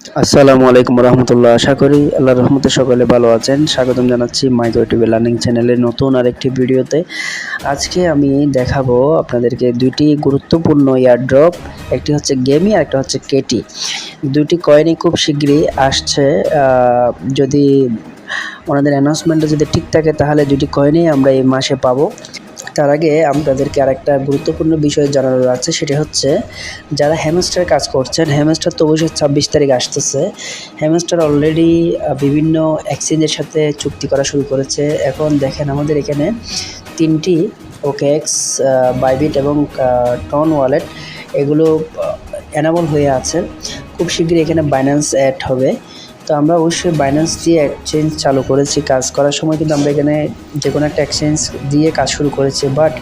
আসসালামু আলাইকুম রহমতুল্লাহ। আশা করি আল্লাহ রহমতে সকলে ভালো আছেন। স্বাগতম জানাচ্ছি মাই টিভি লার্নিং চ্যানেলের নতুন আরেকটি ভিডিওতে। আজকে আমি দেখাবো আপনাদেরকে দুইটি গুরুত্বপূর্ণ ইয়ারড্রপ একটি হচ্ছে গেমি আর একটা হচ্ছে কেটি দুটি কয়েনই খুব শীঘ্রই আসছে যদি ওনাদের অ্যানাউন্সমেন্টটা যদি ঠিক থাকে, তাহলে দুটি কয়েনই আমরা এই মাসে পাবো। তার আগে আপনাদেরকে আরেকটা গুরুত্বপূর্ণ বিষয় জানানোর আছে, সেটা হচ্ছে যারা হ্যামস্টার কাজ করছেন হ্যামস্টার তো অবশ্যই ছাব্বিশ তারিখ আসতেছে। হ্যামস্টার অলরেডি বিভিন্ন এক্সচেঞ্জের সাথে চুক্তি করা শুরু করেছে। এখন দেখেন আমাদের এখানে তিনটি ওকেএক্স বাইবিট এবং টন ওয়ালেট এগুলো অ্যানাবল হয়ে আছে। খুব শীঘ্রই এখানে বাইন্যান্স অ্যাড হবে। তো আমরা অবশ্যই বাইন্যান্স দিয়ে এক্সচেঞ্জ চালু করেছি। কাজ করার সময় কিন্তু আমরা এখানে যে কোনো একটা এক্সচেঞ্জ দিয়ে কাজ শুরু করেছি বাট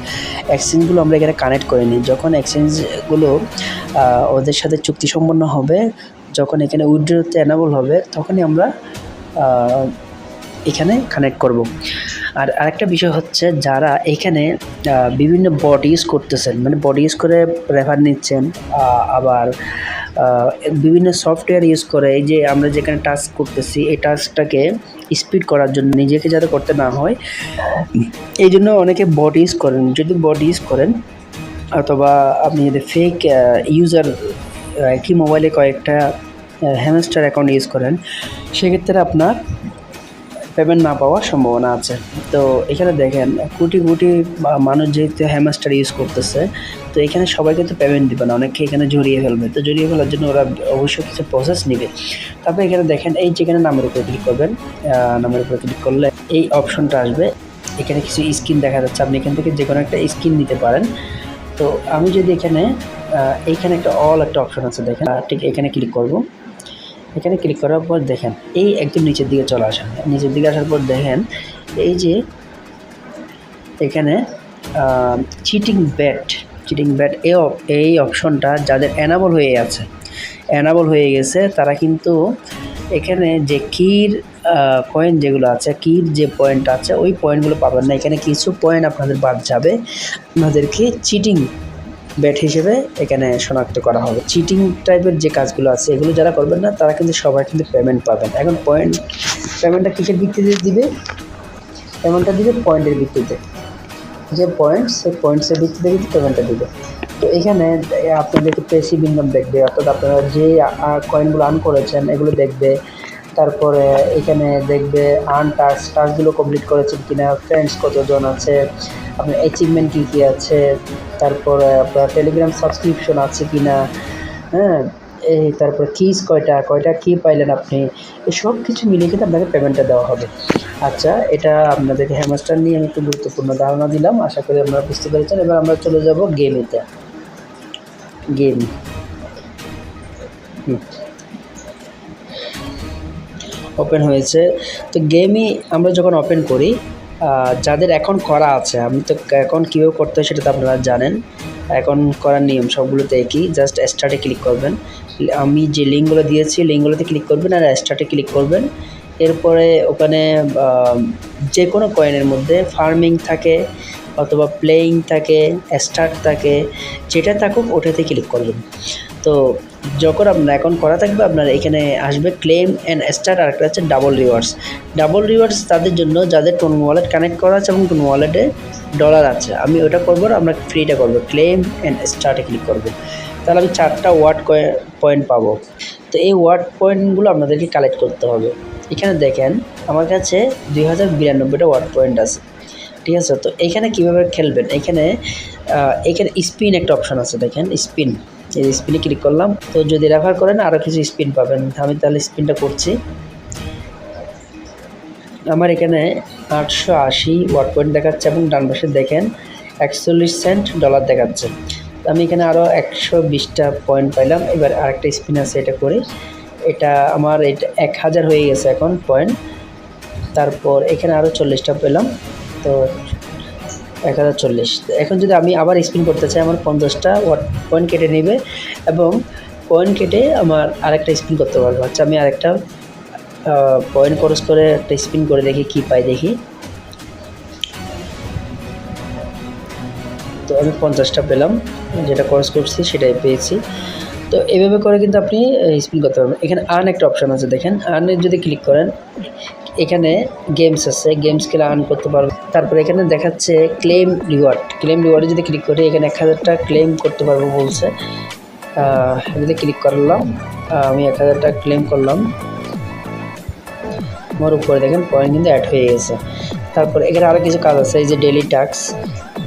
এক্সচেঞ্জগুলো আমরা এখানে কানেক্ট করিনি। যখন এক্সচেঞ্জগুলো ওদের সাথে চুক্তি সম্পন্ন হবে, যখন এখানে উইড্রোতে অ্যানাবল হবে, তখনই আমরা এখানে কানেক্ট করব। আর আরেকটা বিষয় হচ্ছে যারা এখানে বিভিন্ন বড ইউজ করতেছেন মানে বড ইউজ করে রেফার নিচ্ছেন আবার বিভিন্ন সফটওয়্যার ইউজ করে এই যে আমরা যেখানে টাচ করতেছি, এই টাচটাকে স্পিড করার জন্য নিজেকে যাতে করতে না হয়। এই জন্য অনেকে বট ইউজ করেন। যদি বট ইউজ করেন, অথবা আপনি যদি ফেক ইউজার একই মোবাইলে কয়েকটা হ্যামস্টার অ্যাকাউন্ট ইউজ করেন, সেক্ষেত্রে আপনার পেমেন্ট না পাওয়ার সম্ভাবনা আছে। তো এখানে দেখেন, কোটি কোটি মানুষ যেহেতু হ্যামাস্টার ইউজ করতেছে, তো এখানে সবাই কিন্তু পেমেন্ট দিবে না অনেকে এখানে জড়িয়ে ফেলবে। তো জড়িয়ে ফেলার জন্য ওরা অবশ্যই কিছু প্রসেস নেবে। তারপরে এখানে দেখেন, এই যেখানে নামের উপরে ক্লিক করবেন নামের উপরে ক্লিক করলে এই অপশনটা আসবে। এখানে কিছু স্ক্রিন দেখা যাচ্ছে, আপনি এখান থেকে যে কোনো একটা স্ক্রিন নিতে পারেন। তো আমি যদি এখানে এইখানে একটা অল একটা অপশন আছে, দেখেন ঠিক এখানে ক্লিক করব। এখানে ক্লিক করার পর দেখেন, এই একদম নিচের দিকে চলে আসেন নিচের দিকে আসার পর দেখেন, এই যে এখানে চিটিং ব্যাট চিটিং ব্যাট এই এই অপশনটা যাদের অ্যানাবল হয়ে আছে অ্যানাবল হয়ে গেছে, তারা কিন্তু এখানে যে কির কয়েন যেগুলো আছে কির যে পয়েন্ট আছে, ওই পয়েন্টগুলো পাবেন না। এখানে কিছু পয়েন্ট আপনাদের বাদ যাবে। আপনাদেরকে চিটিং ব্যাট হিসেবে এখানে শনাক্ত করা হবে। চিটিং টাইপের যে কাজগুলো আছে, এগুলো যারা করবেন না, তারা কিন্তু সবাই কিন্তু পেমেন্ট পাবেন। এখন পয়েন্ট পেমেন্টটা কিসের ভিত্তিতে দিবে? পেমেন্টটা দিবে পয়েন্টের ভিত্তিতে। যে পয়েন্ট সেই পয়েন্টসের ভিত্তিতে কিন্তু পেমেন্টটা দিবে। তো এখানে আপনাদেরকে পেসিভ ইনকাম দেখবে, অর্থাৎ আপনারা যে কয়েনগুলো আর্ন করেছেন, এগুলো দেখবে। তারপরে এখানে দেখবে আর্ন টাস্ক টাস্কগুলো কমপ্লিট করেছেন কিনা ফ্রেন্ডস কতজন আছে, আপনার অ্যাচিভমেন্ট কী কী আছে, তারপরে আপনার টেলিগ্রাম সাবস্ক্রিপশন আছে কি না হ্যাঁ এই তারপর কিস কয়টা কয়টা কি পাইলেন আপনি সব কিছু মিলিয়ে কিন্তু আপনাকে পেমেন্টটা দেওয়া হবে। আচ্ছা এটা আপনাদেরকে হ্যামাস্টার নিয়ে আমি একটু গুরুত্বপূর্ণ ধারণা দিলাম, আশা করি আপনারা বুঝতে পেরেছেন। এবার আমরা চলে যাব গেমিতে গেম ওপেন হয়েছে। তো গেমই আমরা যখন ওপেন করি যাদের এখন করা আছে, আমি তো এখন কীভাবে করতে হয় সেটা তো আপনারা জানেন। এখন করার নিয়ম সবগুলোতে একই জাস্ট স্টার্টে ক্লিক করবেন। আমি যে লিঙ্কগুলো দিয়েছি লিঙ্কগুলোতে ক্লিক করবেন আর স্টার্টে ক্লিক করবেন। এরপরে ওখানে যে কোনো কয়েনের মধ্যে ফার্মিং থাকে অথবা প্লেয়িং থাকে স্টার্ট থাকে, যেটা থাকুক ওটাতে ক্লিক করবেন। তো যখন আপনার অ্যাকাউন্ট করা থাকবে, আপনার এখানে আসবে ক্লেম অ্যান্ড স্টার্ট আর একটা হচ্ছে ডাবল রিওয়ার্ডস ডাবল রিওয়ার্ডস তাদের জন্য যাদের টোন ওয়ালেট কানেক্ট করা আছে এবং টোন ওয়ালেটে ডলার আছে, আমি ওটা করব আমরা ফ্রিটা করব। ক্লেম অ্যান্ড স্টার্টে ক্লিক করব। তাহলে আমি চারটা ওয়ার্ড পয়েন্ট পাবো। তো এই ওয়ার্ড পয়েন্টগুলো আপনাদেরকে কালেক্ট করতে হবে। এখানে দেখেন, আমার কাছে দুই হাজার বিরানব্বইটা ওয়ার্ড পয়েন্ট আছে। ঠিক আছে? তো এখানে কীভাবে খেলবেন? এখানে এখানে স্পিন একটা অপশন আছে দেখেন স্পিন এই স্পিনে ক্লিক করলাম, তো যদি রেফার করেন আরও কিছু স্পিন পাবেন। আমি তাহলে স্পিনটা করছি। আমার এখানে আটশো আশি ওয়াট পয়েন্ট দেখাচ্ছে এবং ডান পাশে দেখেন, একচল্লিশ সেন্ট ডলার দেখাচ্ছে। আমি এখানে আরও একশো বিশটা পয়েন্ট পাইলাম। এবার আরেকটা স্পিন আছে, এটা করি। এটা আমার, এটা এক হাজার হয়ে গেছে এখন পয়েন্ট তারপর এখানে আরও চল্লিশটা পেলাম। তো এক হাজার চল্লিশ। এখন যদি আমি আবার স্পিন করতে চাই, আমার পঞ্চাশটা পয়েন্ট কেটে নেবে এবং পয়েন্ট কেটে আমার আরেকটা স্পিন করতে পারব। আচ্ছা আমি আরেকটা পয়েন্ট খরচ করে একটা স্পিন করে দেখি কি পাই দেখি। তো আমি পঞ্চাশটা পেলাম, যেটা খরচ করছি সেটাই পেয়েছি। তো এভাবে করে কিন্তু আপনি স্পিন করতে পারবেন। এখানে আর্ন একটা অপশান আছে, দেখেন। আর্নে যদি ক্লিক করেন এখানে গেমস আছে গেমস খেলে আর্ন করতে পারবেন তারপরে এখানে দেখাচ্ছে ক্লেম রিওয়ার্ড ক্লেম রিওয়ার্ডে যদি ক্লিক করি, এখানে এক হাজার টাকা ক্লেম করতে পারব বলছে। যদি ক্লিক করলাম আমি এক হাজার টাকা ক্লেম করলাম। আমার উপরে দেখেন পয়েন্ট কিন্তু অ্যাড হয়ে গেছে। তারপর এখানে আরও কিছু কাজ আছে, এই যে ডেলি ট্যাক্স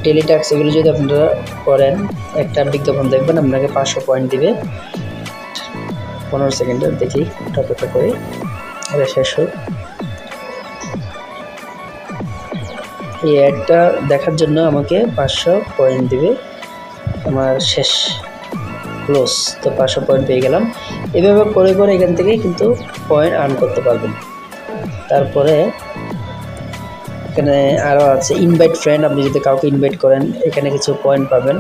ডেলি ট্যাক্স এগুলো যদি আপনারা করেন, একটা বিজ্ঞাপন দেখবেন, আপনাকে পাঁচশো পয়েন্ট দিবে। পনেরো সেকেন্ডে দেখি অপেক্ষা করি। এটা শেষ হোক। এই অ্যাডটা দেখার জন্য আমাকে পাঁচশো পয়েন্ট দেবে। আমার শেষ ক্লোজ তো পাঁচশো পয়েন্ট পেয়ে গেলাম। এভাবে করে করে এখান থেকে কিন্তু পয়েন্ট আর্ন করতে পারবেন। তারপরে এখানে আরও আছে ইনভাইট ফ্রেন্ড আপনি যদি কাউকে ইনভাইট করেন, এখানে কিছু পয়েন্ট পাবেন।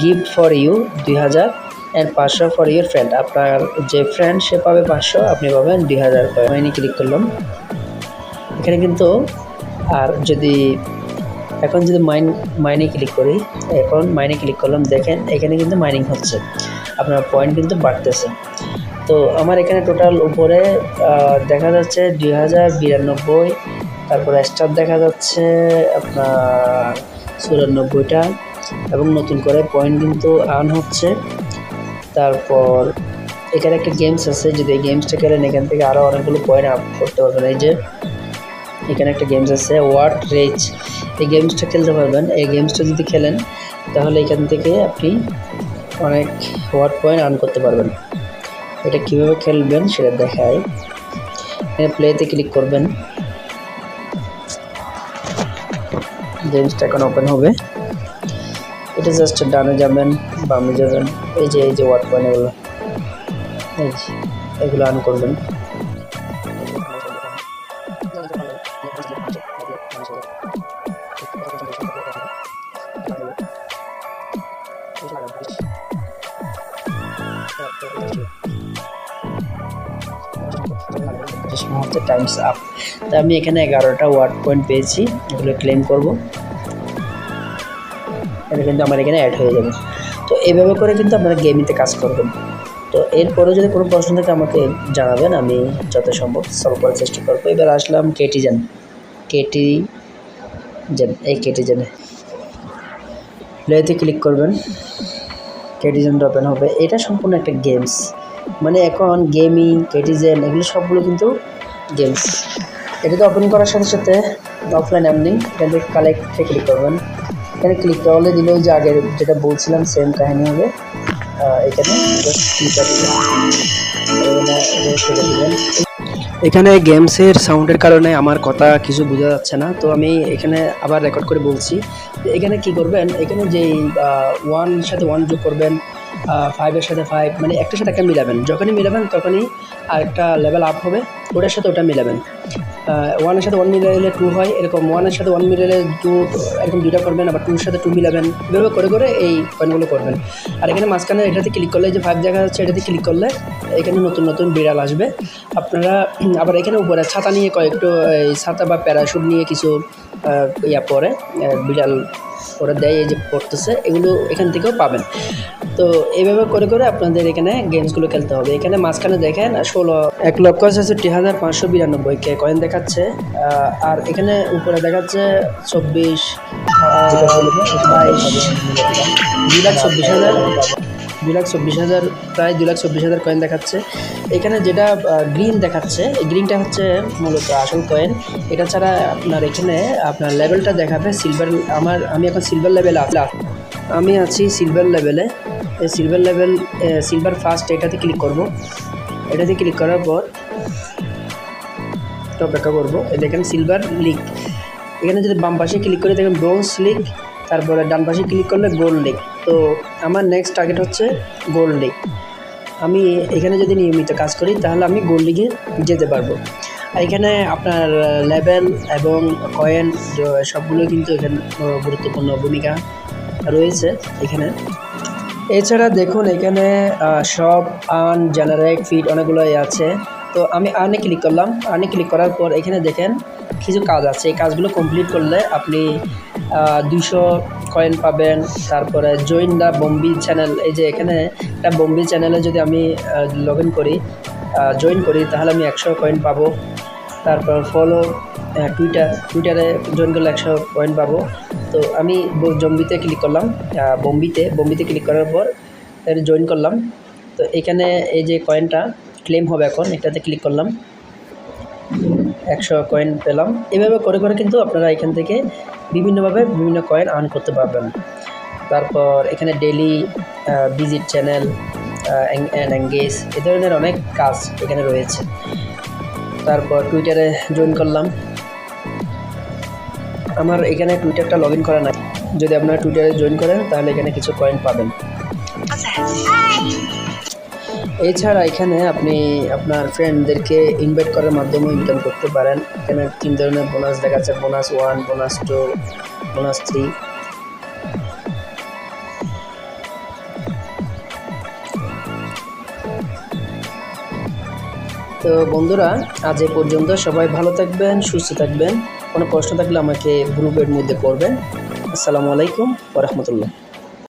গিফট ফর ইউ দুই হাজার অ্যান্ড পাঁচশো ফর ইউর ফ্রেন্ড আপনার যে ফ্রেন্ড সে পাবে পাঁচশো, আপনি পাবেন দুই হাজার। পয়েন্ট ক্লিক করলাম। এখানে কিন্তু আর যদি এখন যদি মাইন মাইনে ক্লিক করি, এখন মাইনে ক্লিক করলাম, দেখেন এখানে কিন্তু মাইনিং হচ্ছে। আপনার পয়েন্ট কিন্তু বাড়তেছে। তো আমার এখানে টোটাল উপরে দেখা যাচ্ছে দুই হাজার বিরানব্বই, তারপরে স্টার দেখা যাচ্ছে আপনার চুরানব্বইটা, এবং নতুন করে পয়েন্ট কিন্তু আর্ন হচ্ছে। তারপর এখানে একটা গেমস আছে, যদি গেমসটা খেলেন, এখান থেকে আরও অনেকগুলো পয়েন্ট আপ করতে পারবেন। এই যে এখানে একটা গেমস আছে ওয়ার্ড রেজ এই গেমসটা খেলতে পারবেন। এই গেমসটা যদি খেলেন, তাহলে এখান থেকে আপনি অনেক ওয়ার্ড পয়েন্ট আর্ন করতে পারবেন। এটা কীভাবে খেলবেন সেটা দেখায় এখানে প্লেতে ক্লিক করবেন। গেমসটা এখন ওপেন হবে। এটা জাস্ট ডানে যাবেন, বামে যাবেন। এই যে এই যে ওয়ার্ড পয়েন্ট এগুলো। এগুলো আর্ন করবেন। টাইমস আপ তা আমি এখানে এগারোটা ওয়ার্ড পয়েন্ট পেয়েছি, এগুলো ক্লেম করব। এটা কিন্তু আমার এখানে অ্যাড হয়ে যাবে। তো এইভাবে করে কিন্তু আপনারা গেমিংতে কাজ করবেন। তো এরপরে যদি কোনো প্রশ্ন থাকে আমাকে জানাবেন, আমি যত সম্ভব সলভ করার চেষ্টা করব। এবার আসলাম কেটিজেন কেটি জেন এই কেটিজেনে প্লেতে ক্লিক করবেন। কেটিজেনটা ওপেন হবে। এটা সম্পূর্ণ একটা গেমস মানে এখন গেমিং কেটিজেন এগুলো সবগুলো কিন্তু গেমস এটাতে ওপেন করার সাথে সাথে অফলাইন এমনি এখান থেকে কালেক্টে ক্লিক করবেন। এখানে ক্লিক করলে দিলেও যে আগের যেটা বলছিলাম সেম কাহিনী হবে। এখানে। এখানে গেমসের সাউন্ডের কারণে আমার কথা কিছু বোঝা যাচ্ছে না, তো আমি এখানে আবার রেকর্ড করে বলছি। এখানে কি করবেন? এখানে যে ওয়ান সাথে ওয়ান যোগ করবেন ফাইভের সাথে ফাইভ মানে একটার সাথে একটা মিলাবেন। যখনই মিলাবেন, তখনই আরেকটা লেভেল আপ হবে। ওটার সাথে ওটা মিলাবেন। ওয়ানের সাথে ওয়ান মিলালে টু হয়। এরকম ওয়ানের সাথে ওয়ান মিলালে টু এরকম দুইটা করবেন। আবার টুর সাথে টু মিলাবেন। এভাবে করে করে এই পয়েন্টগুলো করবেন। আর এখানে মাঝখানে এটাতে ক্লিক করলে যে ফাইভ দেখা যাচ্ছে, এটাতে ক্লিক করলে এখানে নতুন নতুন বিড়াল আসবে। আপনারা, আবার এখানে উপরে ছাতা নিয়ে কয়েকটু, এই ছাতা বা প্যারাশুট নিয়ে কিছু ইয়া পরে বিড়াল ওরা দেয়, এই যে পড়তেছে, এগুলো এখান থেকেও পাবেন। তো এইভাবে করে করে আপনাদের এখানে গেমসগুলো খেলতে হবে। এখানে মাঝখানে দেখেন, ষোলো, এক লক্ষ ছেষট্টি হাজার পাঁচশো বিরানব্বই কে কয়েন দেখাচ্ছে। আর এখানে উপরে দেখাচ্ছে চব্বিশ বাইশ, দুই লাখ চব্বিশ হাজার। দুই লাখ চব্বিশ হাজার, প্রায় দুই লাখ চব্বিশ হাজার কয়েন দেখাচ্ছে। এখানে যেটা গ্রিন দেখাচ্ছে, এই গ্রিনটা হচ্ছে মূলত আসল কয়েন এটা ছাড়া আপনার এখানে আপনার লেভেলটা দেখাবে সিলভার আমার, আমি এখন সিলভার লেভেল আমি আছি সিলভার লেভেলে সিলভার লেভেল সিলভার ফার্স্ট এটাতে ক্লিক করব। এটাতে ক্লিক করার পর অপেক্ষা করব। দেখেন সিলভার লিগ এখানে যদি বাম পাশে ক্লিক করে, দেখেন ব্রোঞ্জ লিগ তারপরে ডান পাশে ক্লিক করলে গোল্ড লিগ তো আমার নেক্সট টার্গেট হচ্ছে গোল্ড লিগ আমি এখানে যদি নিয়মিত কাজ করি, তাহলে আমি গোল্ড লিগে যেতে পারব। এখানে আপনার লেভেল এবং কয়েন সবগুলো কিন্তু এখানে গুরুত্বপূর্ণ ভূমিকা রয়েছে এখানে। এছাড়া দেখুন, এখানে সব আন জেনারেট ফিড অনেকগুলোই আছে। তো আমি আর্নে ক্লিক করলাম। আর্নে ক্লিক করার পর এখানে দেখেন কিছু কাজ আছে। এই কাজগুলো কমপ্লিট করলে আপনি দুশো কয়েন পাবেন। তারপরে জয়েন দ্য বম্বি চ্যানেল এই যে এখানে একটা বম্বি চ্যানেলে যদি আমি লগ ইন করি জয়েন করি, তাহলে আমি একশো কয়েন পাবো। তারপর ফলো টুইটার টুইটারে জয়েন করলে একশো কয়েন পাবো। তো আমি জম্বিতে ক্লিক করলাম। বম্বিতে বম্বিতে ক্লিক করার পর জয়েন করলাম। তো এখানে এই যে কয়েনটা ক্লেম হবে এখন, এটাতে ক্লিক করলাম। একশো কয়েন পেলাম। এভাবে করে করে কিন্তু আপনারা এখান থেকে বিভিন্নভাবে বিভিন্ন কয়েন আর্ন করতে পারবেন। তারপর এখানে daily visit channel and engage এ ধরনের অনেক কাজ এখানে রয়েছে। তারপর টুইটারে জয়েন করলাম। আমার এখানে টুইটারটা লগ ইন করা নাই। যদি আপনারা টুইটারে জয়েন করেন, তাহলে এখানে কিছু কয়েন পাবেন। এছাড়া এখানে আপনি আপনার ফ্রেন্ডদেরকে ইনভাইট করার মাধ্যমে ইনকাম করতে পারেন। এখানে তিন ধরনের বোনাস দেখাচ্ছে bonus one bonus two bonus three তো বন্ধুরা, আজ এ পর্যন্ত সবাই ভালো থাকবেন, সুস্থ থাকবেন। কোনো প্রশ্ন থাকলে আমাকে গ্রুপের মধ্যে করবেন। আসসালামু আলাইকুম ওরহমতুল্লাহ